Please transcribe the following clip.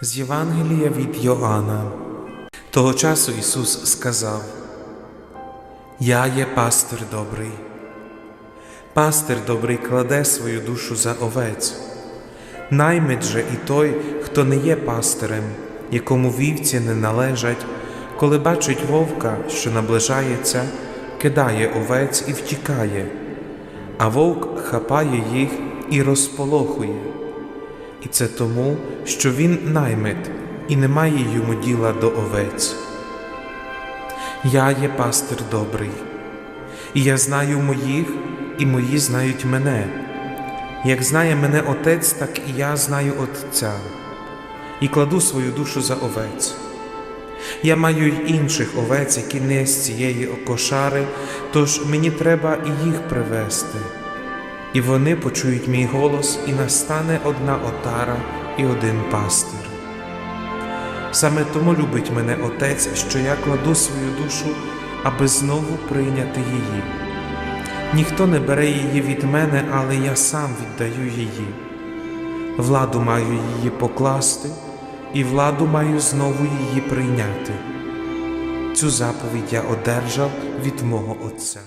З Євангелія від Йоанна. Того часу Ісус сказав: Я є пастир добрий. Пастир добрий кладе свою душу за овець. Наймить же і той, хто не є пастирем, якому вівці не належать, коли бачить вовка, що наближається, кидає овець і втікає, а вовк хапає їх і розполохує. І це тому, що він наймит і не має йому діла до овець. Я є пастир добрий, і я знаю моїх, і мої знають мене. Як знає мене Отець, так і я знаю Отця, і кладу свою душу за овець. Я маю й інших овець, які не з цієї окошари, тож мені треба і їх привести. І вони почують мій голос, і настане одна отара і один пастир. Саме тому любить мене Отець, що я кладу свою душу, аби знову прийняти її. Ніхто не бере її від мене, але я сам віддаю її. Владу маю її покласти, і владу маю знову її прийняти. Цю заповідь я одержав від мого Отця.